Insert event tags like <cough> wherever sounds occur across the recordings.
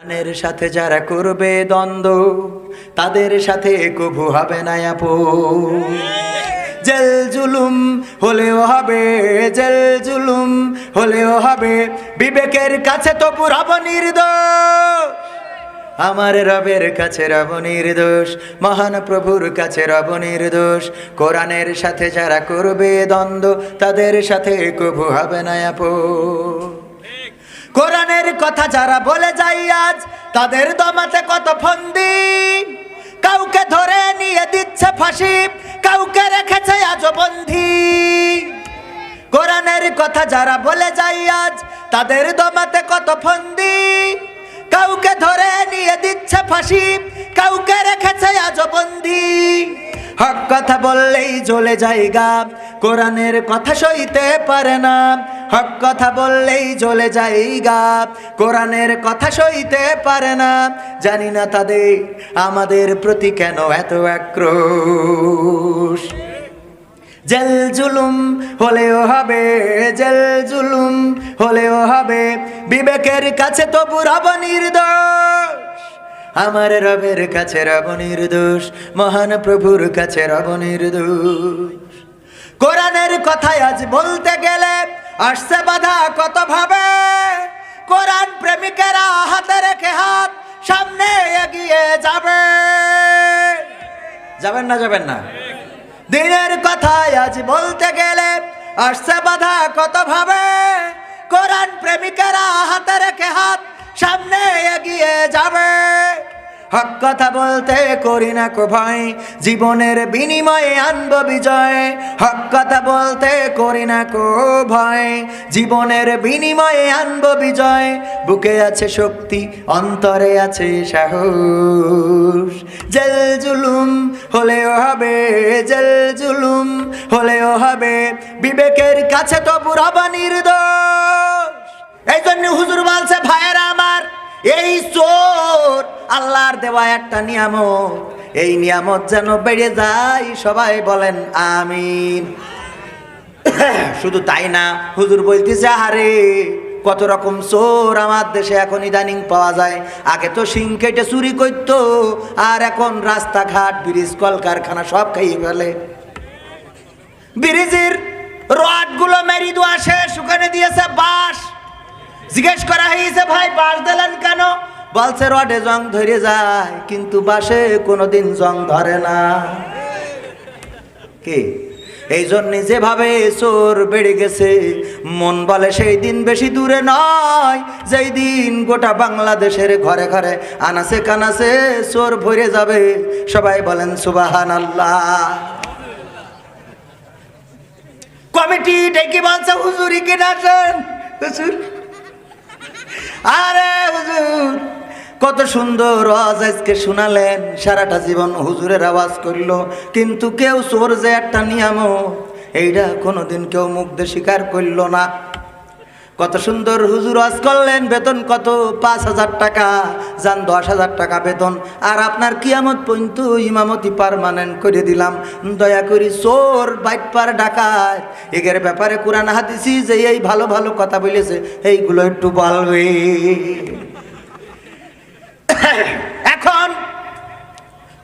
কোরআনের সাথে যারা করবে দ্বন্দ্ব, তাদের সাথে কভু হবে না আপু জেল জুলুম হলেও হবে, জেল জুলুম হলেও হবে। বিবেকের কাছে তো পুরাব নির্দোষ। আমার রবের কাছে রব নির্দোষ, মহান প্রভুর কাছে রব নির্দোষ। কোরআনের সাথে যারা করবে দ্বন্দ্ব, তাদের সাথে কভু হবে না আপু কোরআনের কথা যারা বলে যাই আজ, তাদের দমাতে কত ফন্দি। কাউকে ধরে নিয়ে দিচ্ছে ফাঁসি, কাউকে রেখেছে আজ বন্ধি কোরআনের কথা যারা বলে যাই আজ, তাদের দমাতে কত ফন্দি। কাউকে ধরে নিয়ে দিচ্ছে ফাঁসি, কাউকে রেখেছে আজ বন্ধি হক কথা বললেই জ্বলে জায়গা, কোরআনের কথা সইতে পারে না। হক কথা বললেই জ্বলে জায়গা কোরআনের কথা সইতে পারে না। জানি না তাদের আমাদের প্রতি কেন এত আক্রোশ। জেল জুলুম হলেও হবে, জেল জুলুম হলেও হবে। বিবেকের কাছে তো পুরাব নির্দোষ। আমার রবের কাছে রব নির্দোষ, মহান প্রভুর কাছে রব নির্দোষ। কোরআনের কথায় আজ বলতে গেলে আসছে বাধা কত ভাবে কোরআন প্রেমিকেরা হাতে রেখে হাত সামনে এগিয়ে যাবে। যাবেন না যাবেন না। দিনের কথায় আজ বলতে গেলে আসছে বাধা কত ভাবে কোরআন প্রেমিকেরা হাতে রেখে হাত সামনে এগিয়ে যাবে। হক কথা বলতে করি না কো ভয় জীবনের বিনিময়ে আনব বিজয়। হক কথা বলতে করি না কো ভয় জীবনের বিনিময়ে আনব বিজয়। বুকে আছে শক্তি, অন্তরে আছে সাহস। জেল জুলুম হলেও হবে, জেল জুলুম হলেও হবে। বিবেকের কাছে তো পুরাবা নির্দোষ। এই জন্য হুজুর বলছে, ভাইয়েরা আমার এই চোর, আল্লাহর দেওয়া একটা নিয়ামত। এই নিয়ামত যেন বেড়ে যায়, সবাই বলেন আমিন। <coughs> শুধু তাই না, হুজুর বলতেছে আরে কত রকম চোর আমার দেশে এখন ইদানিং পাওয়া যায়। আগে তো শিং কেটে চুরি করতো, আর এখন রাস্তাঘাট, ব্রিজ, কলকারখানা সব খাইয়ে ফেলে। ব্রিজের রডগুলো মেরি দেওয়া শেষ, ওখানে দিয়েছে বাঁশ। জিজ্ঞেস করা হয়েছে, ভাই, বাঁশ দিলেন কেন? বলছে, রডে জং ধরে যায়, কিন্তু বাসে কোনোদিন জং ধরে না। কি? এই জন্যে যেভাবে চোর বেড়ে গেছে, মন বলে সেই দিন বেশি দূরে নয়, যেই দিন গোটা বাংলাদেশের ঘরে ঘরে আনাসে কানাসে চোর ভরে যাবে, সবাই বলেন সুবাহান আল্লাহ কমিটি ডেকে বলছে, হুজুরি কিনা হুজুর আরে হুজুর, কত সুন্দর আওয়াজ আজকে শোনালেন। সারাটা জীবন হুজুরের আওয়াজ করল, কিন্তু কেউ চোর যে একটা নিয়ামত এইটা কোনোদিন কেউ মুখ দিয়ে স্বীকার করল না। কত সুন্দর হুজুর আজ করলেন, বেতন কত? পাঁচ হাজার টাকা। যান দশ হাজার টাকা বেতন। আর আপনার কিয়ামত পর্যন্ত ইমামতি পারমানেন্ট করে দিলাম। দয়া করি চোর বাইট পার ডাকাত। এগের ব্যাপারে কোরআন হাদিসি যে এই ভালো ভালো কথা বলেছে, এইগুলো একটু বলবে। এখন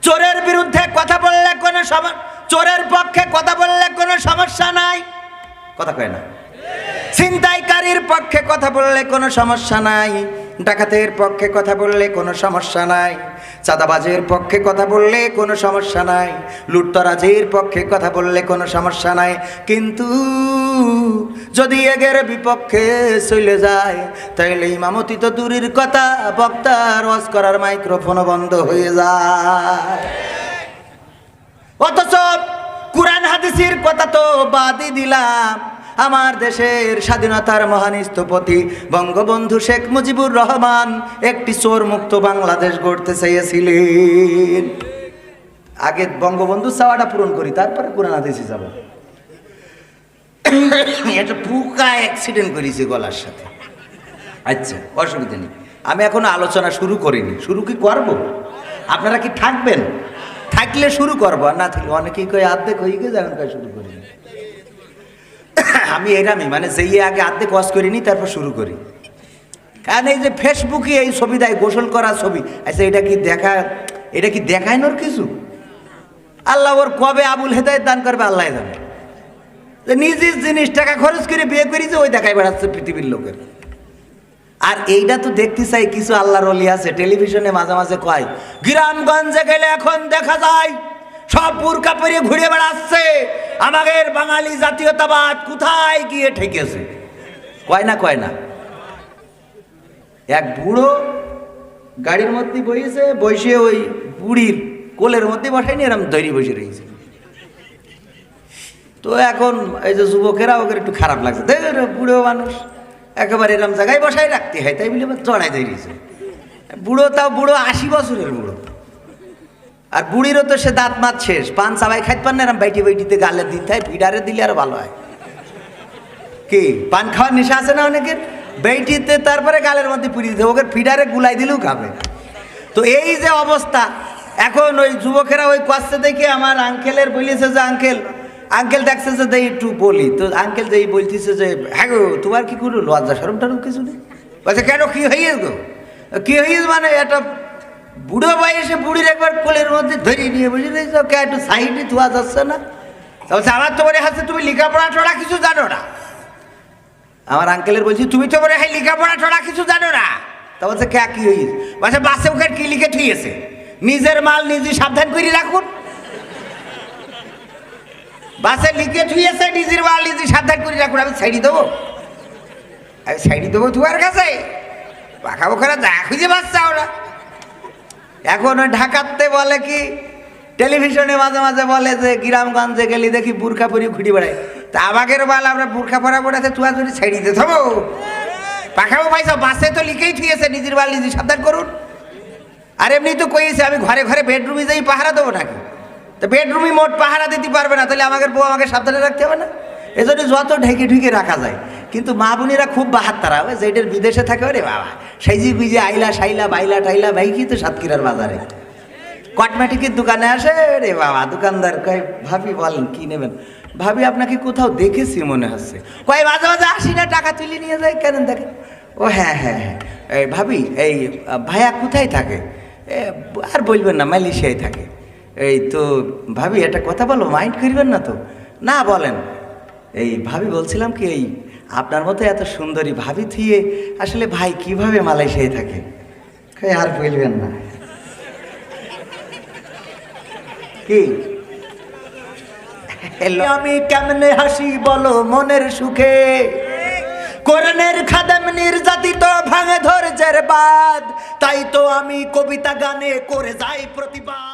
চোরের বিরুদ্ধে কথা বললে কোনো সম- চোরের পক্ষে কথা বললে কোনো সমস্যা নাই। কথা কয় না। ছিনতাইকারীর পক্ষে কথা বললে কোনো সমস্যা নাই, ডাকাতের পক্ষে কথা বললে কোনো সমস্যা নাই, চাঁদাবাজের পক্ষে কথা বললে কোনো সমস্যা নাই, লুটতরাজের পক্ষে কথা বললে কোনো সমস্যা নাই। কিন্তু যদি এগের বিপক্ষে চলে যায়, তাইলে ইমামতি তো দূরের কথা, বক্তার ওয়াজ করার মাইক্রোফোনও বন্ধ হয়ে যায়। অথচ কোরআন হাদিসের কথা তো বাদই দিলাম আমার দেশের স্বাধীনতার মহান স্থপতি বঙ্গবন্ধু শেখ মুজিবুর রহমান একটি চোর মুক্ত বাংলাদেশ গড়তে চেয়েছিলেন। আগে বঙ্গবন্ধু চাওয়াটা পূরণ করি, তারপরে কোরআন হাদিসে যাব। পুকা অ্যাক্সিডেন্ট করেছি গলার সাথে। আচ্ছা অসুবিধা নেই। আমি এখনও আলোচনা শুরু করিনি। শুরু কি করব? আপনারা কি থাকবেন? থাকলে শুরু করব না থাকলে অনেকেই কই আর্ধেক হয়ে এখন কয় শুরু করিনি। আমি এরামই মানে যেই আগে আর্ধেক ওয়াজ করিনি তারপর শুরু করি। কারণ এই যে ফেসবুকে এই ছবি দেয় গোসল করা ছবি আচ্ছা এটা কি দেখা, এটা কি দেখায় নোর কিছু? আল্লাহ ওর কবে আবুল হেদায়ত দান করবে, আল্লাহ জানে। যে নিজের জিনিস, টাকা খরচ করে বিয়ে করি যে ওই দেখায় বেড়াচ্ছে পৃথিবীর লোকের। আর এইটা তো দেখতে চাই, কিছু আল্লাহর অলি আছে, টেলিভিশনে মাঝে মাঝে কয়, গ্রামগঞ্জে গেলে এখন দেখা যায়, সব বুরকা পরে ঘুরে বেড়াচ্ছে আমাদের বাঙালি জাতীয়তাবাদ কোথায় গিয়ে ঠেকেছে? কয় না কয় না? এক বুড়ো গাড়ির মধ্যে বসেছে বসে ওই বুড়ির কোলের মধ্যে বসায়নি, এরম দৈরি বসে রয়েছে। তো এখন এই যে যুবকেরা ওকে একটু খারাপ লাগছে। দেখ বুড়ো মানুষ, একেবারে এরম জায়গায় বসাই রাখতে হয়, তাই বলে চড়াই দিয়েছে বুড়ো তাও বুড়ো আশি বছরের বুড়ো। আর বুড়িরও তো সে দাঁত মাত শেষ। পান সাবাই খাইতে পান না বাইটি বাইটিতে গালে দিতে হয় ফিডারে দিলে আর ভালো হয়। কি, পান খাওয়ার নেশা আছে না অনেকের? বেইটিতে তারপরে গালের মধ্যে পুরি দিতে ওকে ফিডারে গুলাই দিলেও খাবে। তো এই যে অবস্থা, এখন ওই যুবকেরা ওই কষ্টে দেখে আমার আঙ্কেলের বলেছে যে, আঙ্কেল আঙ্কেল দেখছে যে, দেই একটু বলি। তো আঙ্কেল যেই বলতেছে যে হ্যাঁ গো, তোমার কি করল লজ্জা সরম টরম কিছু নেই? বলছে, কেন, কি হইয়েছ গো? কি হইয়েছ মানে এটা বুড়ো বয়সে বুড়ির একবার কোলের মধ্যে ধরে নিয়ে বুঝে দিয়েছ কে একটু সাইডে ধোয়া যাচ্ছে না? বলছে আমার তো মনে হচ্ছে তুমি লেখাপড়া টড়া কিছু জানো না? আমার আঙ্কেলের বলছি, তুমি তো মনে হয় লেখাপড়া টড়া কিছু জানো না? তা বলছে, কে, কি হয়েছে? বাসে ওকে কি লিখে থুইয়েছে? নিজের মাল নিজে সাবধান করে রাখুন। বাসে লিখে থুইয়েছে, নিজের মাল নিজে সাবধান করে রাখুন। আমি ছাড়ি দেবো। আমি ছাড়ি দেবো তোমার কাছে? পাখা বোখারা যা খুঁজে বাচ্চা ওরা এখন ওই ঢাকাতে বলে কি? টেলিভিশনে মাঝে মাঝে বলে যে, গ্রামগঞ্জে গেলে দেখি বুরখা পরি ঘুরি বেড়ায়। তা আমাদের মাল আমরা বুরখা পরা পড়াতে তুয়া তুই ছেড়ে দিতে থামো। পাখাবো পাইছো বাসে তো লিখেই থুয়েছে নিজের বাল নিজে সাবধান করুন। আর এমনি তো কইছে, আমি ঘরে ঘরে বেডরুমে যাই, পাহারা দেবো নাকি? তো বেডরুমে মোট পাহারা দিতে পারবে না, তাহলে আমাদের বউ আমাকে সাবধানে রাখতে হবে না? এজন্য যত ঢেকে ঢুকে রাখা যায়। কিন্তু মা বোনেরা খুব বাহাত্তারা ওই যেটার বিদেশে থাকে, ওরে বাবা। সাইজি গুইজে আইলা সাইলা বাইলা টাইলা বাইকি তো সাতক্ষীরার বাজারে। কটমেটিকের দোকানে আসে রে বাবা, দোকানদার কয়, ভাবি, বলেন, কি নেবেন? ভাবি, আপনাকে কোথাও দেখেছি মনে হচ্ছে। কয়, মাঝে মাঝে আসি না, টাকা তুলে নিয়ে যায় কেন দেখে ও হ্যাঁ হ্যাঁ হ্যাঁ। এই ভাবি, এই ভাইয়া কোথায় থাকে? আর বলবেন না, মালয়েশিয়ায় থাকে। এই তো, ভাবি, একটা কথা বলো, মাইন্ড করবেন না তো? না, বলেন। এই ভাবি, বলছিলাম কি, এই আপনার মতো এত সুন্দরী ভাবি থুয়ে আসলে ভাই কীভাবে মালয়েশিয়ায় থাকে? আর বলবেন না। কি? আমি কেমনে হাসি বলো মনের সুখে? কোরআনের খাদেম নির্যাতিত ভাঙে ধৈর্যের বাদ তাই তো আমি কবিতা গানে করে যাই প্রতিবাদ।